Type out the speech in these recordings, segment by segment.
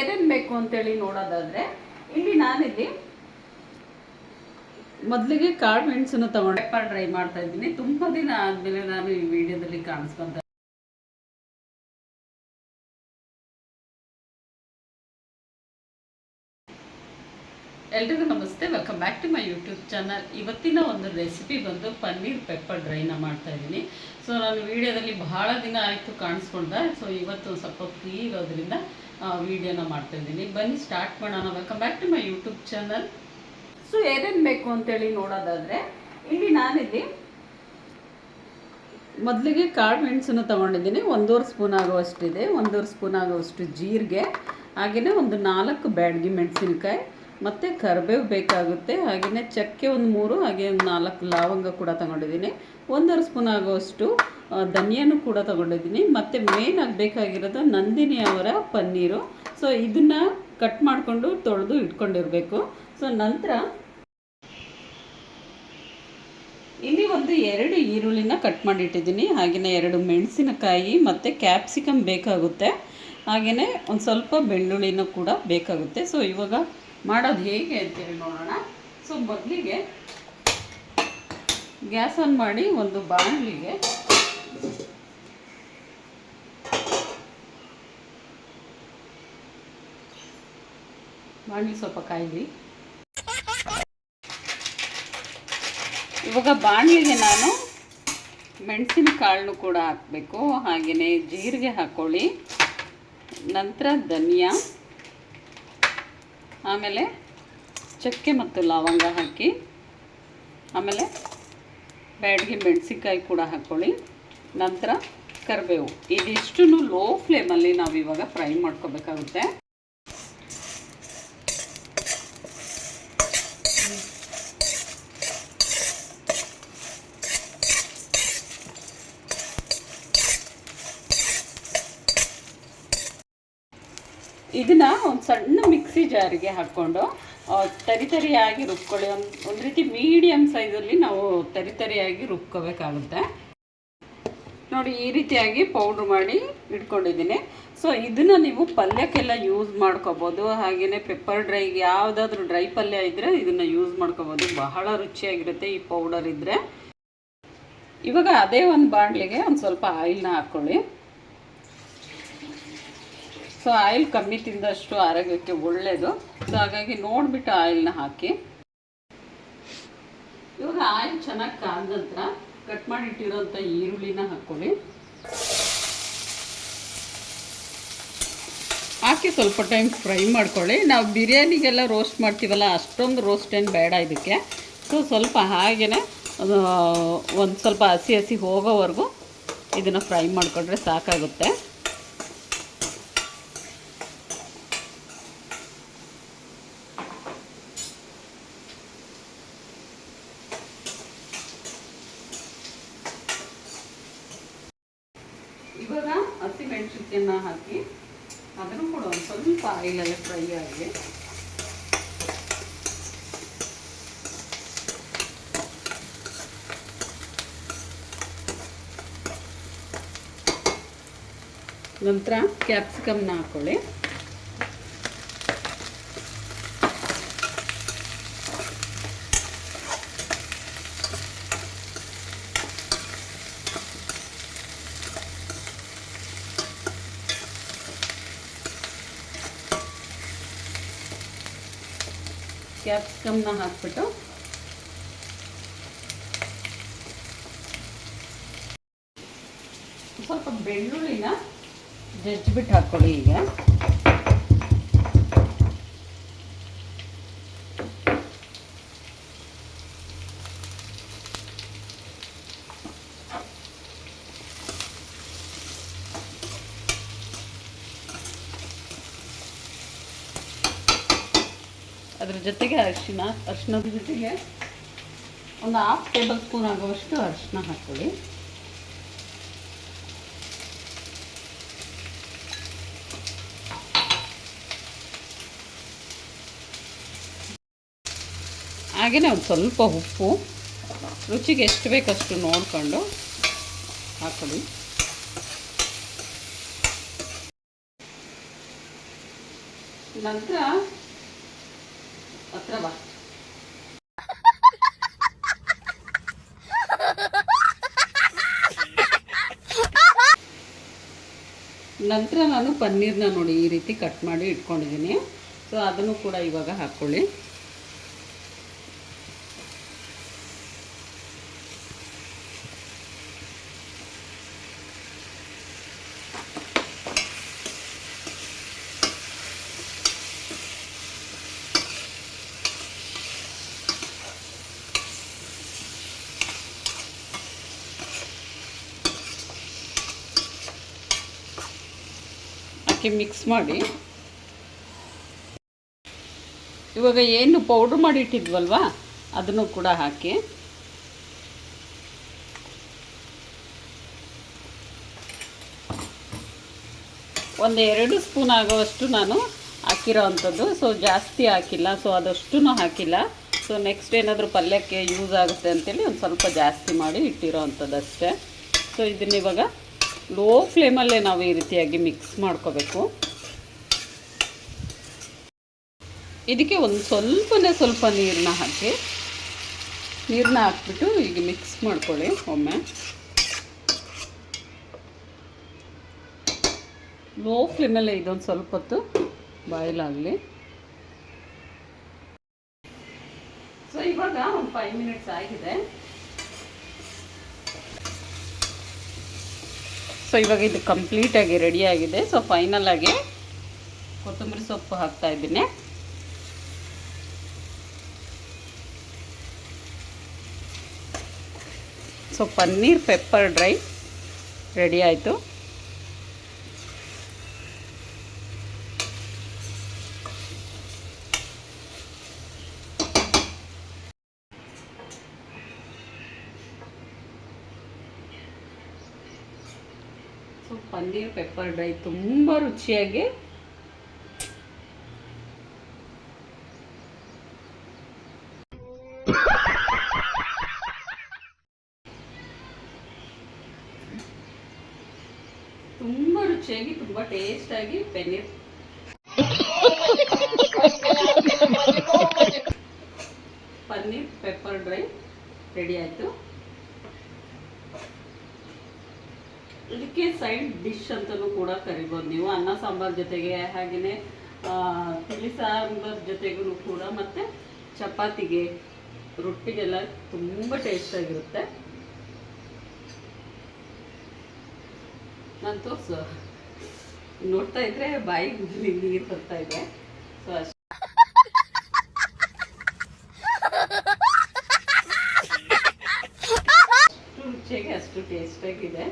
ಏನೇನು ಬೇಕು ಅಂತೇಳಿ ನೋಡೋದಾದ್ರೆ, ಇಲ್ಲಿ ನಾನಿಲ್ಲಿ ಮೊದಲಿಗೆ ಕಾಳು ಮೆಣಸನ್ನು ತಗೊಂಡು. ಪೆಪ್ಪರ್ ಡ್ರೈ ಮಾಡ್ತಾ ಇದ್ದೀನಿ. ತುಂಬ ದಿನ ಆದಮೇಲೆ ನಾನು ಈ ವಿಡಿಯೋದಲ್ಲಿ ಕಾಣಿಸ್ಕೊಂತ ಎಲ್ರಿಗೂ ನಮಸ್ತೆ. Welcome back to my YouTube channel ಇವತ್ತಿನ ಒಂದು ರೆಸಿಪಿ ಬಂದು ಪನ್ನೀರ್ ಪೆಪ್ಪರ್ ಡ್ರೈನ ಮಾಡ್ತಾ ಇದ್ದೀನಿ. ಸೊ ನಾನು ವಿಡಿಯೋದಲ್ಲಿ ಬಹಳ ದಿನ ಆಯಿತು ಕಾಣಿಸ್ಕೊಂಡ ಸೊ ಇವತ್ತು ಸ್ವಲ್ಪ ಫ್ರೀ ಇರೋದ್ರಿಂದ ವೀಡಿಯೋನ ಮಾಡ್ತಾ ಇದ್ದೀನಿ. ಬನ್ನಿ ಸ್ಟಾರ್ಟ್ ಮಾಡೋಣ. Welcome back to my YouTube channel so ಏನೇನು ಬೇಕು ಅಂತೇಳಿ ನೋಡೋದಾದರೆ, ಇಲ್ಲಿ ನಾನಿಲ್ಲಿ ಮೊದಲಿಗೆ ಕಾಳು ಮೆಣಸನ್ನು ತೊಗೊಂಡಿದ್ದೀನಿ. ಒಂದೂವರೆ ಸ್ಪೂನ್ ಆಗುವಷ್ಟಿದೆ. ಒಂದೂವರೆ ಸ್ಪೂನ್ ಆಗುವಷ್ಟು ಜೀರಿಗೆ, ಹಾಗೆಯೇ ಒಂದು ನಾಲ್ಕು ಬ್ಯಾಡಗಿ ಮೆಣಸಿನಕಾಯಿ ಮತ್ತು ಕರಿಬೇವು ಬೇಕಾಗುತ್ತೆ. ಹಾಗೆಯೇ ಚಕ್ಕೆ ಒಂದು ಮೂರು, ಹಾಗೆ ಒಂದು ನಾಲ್ಕು ಲವಂಗ ಕೂಡ ತಗೊಂಡಿದ್ದೀನಿ. ಒಂದೂವರೆ ಸ್ಪೂನ್ ಆಗುವಷ್ಟು ಧನಿಯಾನೂ ಕೂಡ ತಗೊಂಡಿದ್ದೀನಿ. ಮತ್ತು ಮೇನ್ ಆಗಿ ಬೇಕಾಗಿರೋದು ನಂದಿನಿ ಅವರ ಪನ್ನೀರು. ಸೊ ಇದನ್ನು ಕಟ್ ಮಾಡಿಕೊಂಡು ತೊಳೆದು ಇಟ್ಕೊಂಡಿರಬೇಕು. ಸೊ ನಂತರ ಇಲ್ಲಿ ಒಂದು ಎರಡು ಈರುಳ್ಳಿನ ಕಟ್ ಮಾಡಿಟ್ಟಿದ್ದೀನಿ. ಹಾಗೆಯೇ ಎರಡು ಮೆಣಸಿನಕಾಯಿ ಮತ್ತು ಕ್ಯಾಪ್ಸಿಕಮ್ ಬೇಕಾಗುತ್ತೆ. ಹಾಗೆಯೇ ಒಂದು ಸ್ವಲ್ಪ ಬೆಳ್ಳುಳ್ಳಿನೂ ಕೂಡ ಬೇಕಾಗುತ್ತೆ. ಸೊ ಇವಾಗ ಮಾಡೋದು ಹೇಗೆ ಅಂತೇಳಿ ನೋಡೋಣ. ಸೊ ಮೊದಲಿಗೆ ಗ್ಯಾಸ್ ಆನ್ ಮಾಡಿ ಒಂದು ಬಾಣಲಿಗೆ ಬಾಣಲಿ ಸ್ವಲ್ಪ ಕಾಯಿಲಿ ಇವಾಗ ಬಾಣಲಿಗೆ ನಾನು ಮೆಣಸಿನ ಕಾಳನ್ನು ಕೂಡ ಹಾಕಬೇಕು. ಹಾಗೆಯೇ ಜೀರಿಗೆ ಹಾಕ್ಕೊಳ್ಳಿ ನಂತರ ಧನಿಯಾ ಆಮೇಲೆ ಚಕ್ಕೆ ಮತ್ತು ಲವಂಗ ಹಾಕಿ, ಆಮೇಲೆ ಬ್ಯಾಡ್ಗೆ ಮೆಣಸಿನ್ಕಾಯಿ ಕೂಡ ಹಾಕ್ಕೊಳ್ಳಿ ನಂತರ ಕರಿಬೇವು. ಇದಿಷ್ಟು ಲೋ ಫ್ಲೇಮಲ್ಲಿ ನಾವು ಇವಾಗ ಫ್ರೈ ಮಾಡ್ಕೋಬೇಕಾಗುತ್ತೆ. ಇದನ್ನ ಒಂದು ಸಣ್ಣ ಮಿಕ್ಸಿ ಜಾರಿಗೆ ಹಾಕ್ಕೊಂಡು ತರಿತರಿಯಾಗಿ ತರಿ ತರಿಯಾಗಿ ರುಬ್ಕೊಳ್ಳಿ. ಒಂದು ಒಂದು ರೀತಿ ಮೀಡಿಯಮ್ ಸೈಜಲ್ಲಿ ನಾವು ತರಿ ತರಿಯಾಗಿ ರುಬ್ಕೋಬೇಕಾಗುತ್ತೆ. ನೋಡಿ, ಈ ರೀತಿಯಾಗಿ ಪೌಡ್ರ್ ಮಾಡಿ ಇಟ್ಕೊಂಡಿದ್ದೀನಿ. ಸೊ, ಇದನ್ನು ನೀವು ಪಲ್ಯಕ್ಕೆಲ್ಲ ಯೂಸ್ ಮಾಡ್ಕೋಬೋದು. ಹಾಗೆಯೇ ಪೆಪ್ಪರ್ ಡ್ರೈಗೆ ಯಾವುದಾದ್ರೂ ಡ್ರೈ ಪಲ್ಯ ಇದ್ದರೆ ಇದನ್ನು ಯೂಸ್ ಮಾಡ್ಕೋಬೋದು. ಬಹಳ ರುಚಿಯಾಗಿರುತ್ತೆ ಈ ಪೌಡರ್ ಇದ್ದರೆ ಇವಾಗ ಅದೇ ಒಂದು ಬಾಣಲಿಗೆ ಒಂದು ಸ್ವಲ್ಪ ಆಯಿಲ್ನ ಹಾಕ್ಕೊಳ್ಳಿ. ಸೊ ಆಯಿಲ್ ಕಮ್ಮಿ ತಿಂದಷ್ಟು ಆರೋಗ್ಯಕ್ಕೆ ಒಳ್ಳೆಯದು ಸೊ ಹಾಗಾಗಿ ನೋಡಿಬಿಟ್ಟು ಆಯಿಲ್ನ ಹಾಕಿ. ಇವಾಗ ಆಯಿಲ್ ಚೆನ್ನಾಗಿ ಕಾದ ನಂತರ ಕಟ್ ಮಾಡಿಟ್ಟಿರೋಂಥ ಈರುಳ್ಳಿನ ಹಾಕ್ಕೊಳ್ಳಿ. ಹಾಕಿ ಸ್ವಲ್ಪ ಟೈಮ್ ಫ್ರೈ ಮಾಡ್ಕೊಳ್ಳಿ. ನಾವು ಬಿರಿಯಾನಿಗೆಲ್ಲ ರೋಸ್ಟ್ ಮಾಡ್ತೀವಲ್ಲ, ಅಷ್ಟೊಂದು ರೋಸ್ಟ್ ಏನು ಬೇಡ ಇದಕ್ಕೆ. ಸೊ ಸ್ವಲ್ಪ ಹಾಗೇ ಒಂದು ಸ್ವಲ್ಪ ಹಸಿ ಹಸಿ ಹೋಗೋವರೆಗೂ ಇದನ್ನು ಫ್ರೈ ಮಾಡಿಕೊಂಡ್ರೆ ಸಾಕಾಗುತ್ತೆ. ಇವಾಗ ಹಸಿ ಮೆಣಸಿನ್ಕಾಯನ್ನ ಹಾಕಿ ಅದನ್ನು ಕೂಡ ಒಂದು ಸ್ವಲ್ಪ ಆಯಿಲಲ್ಲಿ ಫ್ರೈ ಆಗಿ ನಂತರ ಕ್ಯಾಪ್ಸಿಕಮ್ನ ಹಾಕ್ಕೊಳ್ಳಿ ಕ್ಯಾಪ್ಸಿಕಮ್ನ ಹಾಕ್ಬಿಟ್ಟು ಸ್ವಲ್ಪ ಬೆಳ್ಳುಳ್ಳಿನ ಜಜ್ಜಿಬಿಟ್ಟು ಹಾಕ್ಕೊಳ್ಳಿ ಈಗ. ಅದ್ರ ಜೊತೆಗೆ ಅರಿಶಿನ, ಅರಿಶಿನದ ಜೊತೆಗೆ ಒಂದು ಹಾಫ್ ಟೇಬಲ್ ಸ್ಪೂನ್ ಆಗುವಷ್ಟು ಅರಿಶಿನ ಹಾಕ್ಕೊಳ್ಳಿ. ಹಾಗೆಯೇ ಒಂದು ಸ್ವಲ್ಪ ಉಪ್ಪು, ರುಚಿಗೆ ಎಷ್ಟು ಬೇಕಷ್ಟು ನೋಡಿಕೊಂಡು ಹಾಕೊಳ್ಳಿ ನಂತರ ನಂತರ ನಾನು ಪನ್ನೀರ್ನ ನೋಡಿ ಈ ರೀತಿ ಕಟ್ ಮಾಡಿ ಇಟ್ಕೊಂಡಿದ್ದೀನಿ. ಸೊ ಅದನ್ನು ಕೂಡ ಇವಾಗ ಹಾಕ್ಕೊಳ್ಳಿ. ಹಾಕಿ ಮಿಕ್ಸ್ ಮಾಡಿ. ಇವಾಗ ಏನು ಪೌಡ್ರ್ ಮಾಡಿ ಇಟ್ಟಿದ್ವಲ್ವಾ? ಅದನ್ನು ಕೂಡ ಹಾಕಿ. ಒಂದು ಎರಡು ಸ್ಪೂನ್ ಆಗೋವಷ್ಟು ನಾನು ಹಾಕಿರೋ ಅಂಥದ್ದು ಸೊ ಜಾಸ್ತಿ ಹಾಕಿಲ್ಲ. ಸೊ ಅದಷ್ಟೂ ಹಾಕಿಲ್ಲ. ಸೊ ನೆಕ್ಸ್ಟ್ ಏನಾದರೂ ಪಲ್ಯಕ್ಕೆ ಯೂಸ್ ಆಗುತ್ತೆ ಅಂತೇಳಿ ಒಂದು ಸ್ವಲ್ಪ ಜಾಸ್ತಿ ಮಾಡಿ ಇಟ್ಟಿರೋ ಅಂಥದ್ದು ಅಷ್ಟೇ ಸೊ ಇದನ್ನ ಇವಾಗ ಲೋ ಫ್ಲೇಮಲ್ಲೇ ನಾವು ಈ ರೀತಿಯಾಗಿ ಮಿಕ್ಸ್ ಮಾಡ್ಕೋಬೇಕು. ಇದಕ್ಕೆ ಒಂದು ಸ್ವಲ್ಪನೇ ಸ್ವಲ್ಪ ನೀರನ್ನ ಹಾಕಿ ನೀರನ್ನ ಹಾಕ್ಬಿಟ್ಟು ಈಗ ಮಿಕ್ಸ್ ಮಾಡ್ಕೊಳ್ಳಿ ಒಮ್ಮೆ. ಲೋ ಫ್ಲೇಮಲ್ಲೇ ಇದೊಂದು ಸ್ವಲ್ಪ ಹೊತ್ತು ಬಾಯ್ಲ್ ಆಗಲಿ ಸೊ ಇವಾಗ ಒಂದು ಫೈವ್ ಮಿನಿಟ್ಸ್ ಆಗಿದೆ. ಸೊ ಇವಾಗ ಇದು ಕಂಪ್ಲೀಟಾಗಿ ರೆಡಿಯಾಗಿದೆ ಸೊ ಫೈನಲಾಗಿ ಕೊತ್ತಂಬರಿ ಸೊಪ್ಪು ಹಾಕ್ತಾ ಇದ್ದೀನಿ. So paneer pepper dry ready ಆಯಿತು ಸೊ ಪನ್ನೀರ್ ಪೆಪ್ಪರ್ ಡ್ರೈ ತುಂಬ ರುಚಿಯಾಗಿ. ತುಂಬ ರುಚಿಯಾಗಿ, ತುಂಬ ಟೇಸ್ಟಾಗಿ paneer. Paneer pepper dry ready ಆಯಿತು. ಇದಕ್ಕೆ ಸೈಡ್ ಡಿಶ್ ಅಂತಲೂ ಕೂಡ ಕರಿಬೋದು ನೀವು. ಅನ್ನ, ಸಾಂಬಾರ್ ಜೊತೆಗೆ ಹಾಗೆಯೇ ತಿಳಿ ಸಾಂಬಾರ್ ಜೊತೆಗೂ ಕೂಡ ಮತ್ತು ಚಪಾತಿಗೆ, ರೊಟ್ಟಿಗೆಲ್ಲ ತುಂಬ ಟೇಸ್ಟಾಗಿರುತ್ತೆ ನಾನು ತೋರಿಸು. ನೋಡ್ತಾ ಇದ್ರೆ ಬಾಯಿ ನೀರು ಬರ್ತಾ ಇದೆ. ಸೊ ಅಷ್ಟು ರುಚಿಯಾಗಿ, ಅಷ್ಟು ಟೇಸ್ಟಾಗಿದೆ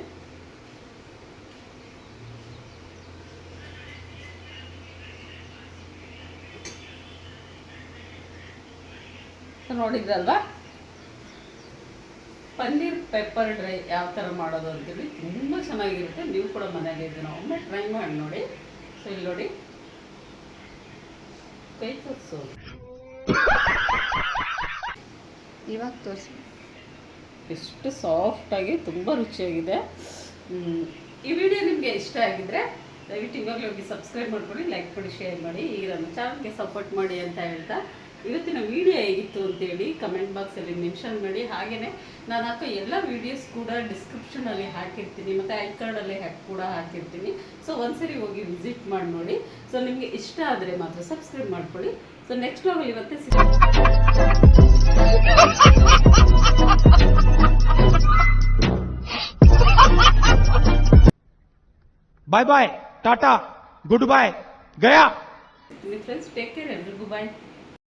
ನೋಡಿದ್ರಲ್ವಾ? ಪನ್ನೀರ್ ಪೆಪ್ಪರ್ ಡ್ರೈ ಯಾವ ಥರ ಮಾಡೋದು ಅಂತೇಳಿ ತುಂಬ ಚೆನ್ನಾಗಿರುತ್ತೆ. ನೀವು ಕೂಡ ಮನೇಲಿ ಇದನ್ನ ಒಮ್ಮೆ ಟ್ರೈ ಮಾಡಿ ನೋಡಿ. ಸೊ ಇಲ್ಲಿ ನೋಡಿ. ಕೈ ತೋರಿಸು ಇವಾಗ ತೋರಿಸಿ. ಎಷ್ಟು ಸಾಫ್ಟಾಗಿ ತುಂಬ ರುಚಿಯಾಗಿದೆ. ಈ ವಿಡಿಯೋ ನಿಮಗೆ ಇಷ್ಟ ಆಗಿದ್ರೆ ದಯವಿಟ್ಟು ಇವಾಗಲೇ ಹೋಗಿ ಸಬ್ಸ್ಕ್ರೈಬ್ ಮಾಡ್ಕೊಳ್ಳಿ ಲೈಕ್ ಮಾಡಿ ಶೇರ್ ಮಾಡಿ. ಈಗ ನಮ್ಮ ಚಾನಲ್ಗೆ ಸಪೋರ್ಟ್ ಮಾಡಿ ಅಂತ ಹೇಳ್ತಾ ಇವತ್ತಿನ ವಿಡಿಯೋ ಹೇಗಿತ್ತು ಅಂತೇಳಿ ಕಮೆಂಟ್ ಬಾಕ್ಸಲ್ಲಿ ಮೆನ್ಷನ್ ಮಾಡಿ. ಹಾಗೇನೇ ನಾನು ಹಾಕೋ ಎಲ್ಲ ವೀಡಿಯೋಸ್ ಕೂಡ ಡಿಸ್ಕ್ರಿಪ್ಷನಲ್ಲಿ ಹಾಕಿರ್ತೀನಿ. ಮತ್ತು ಐ ಕಾರ್ಡಲ್ಲಿ ಕೂಡ ಹಾಕಿರ್ತೀನಿ. ಸೊ ಒಂದ್ಸರಿ ಹೋಗಿ ವಿಸಿಟ್ ಮಾಡಿ ನೋಡಿ. ಸೊ ನಿಮಗೆ ಇಷ್ಟ ಆದರೆ ಮಾತ್ರ ಸಬ್ಸ್ಕ್ರೈಬ್ ಮಾಡ್ಕೊಳ್ಳಿ. ಸೊ ನೆಕ್ಸ್ಟ್ ಲಾಗಲ್ಲಿ ಇವತ್ತೇ bye bye tata good bye Gaya friends take care ಎಲ್ರಿಗೂ. ಬಾಯ್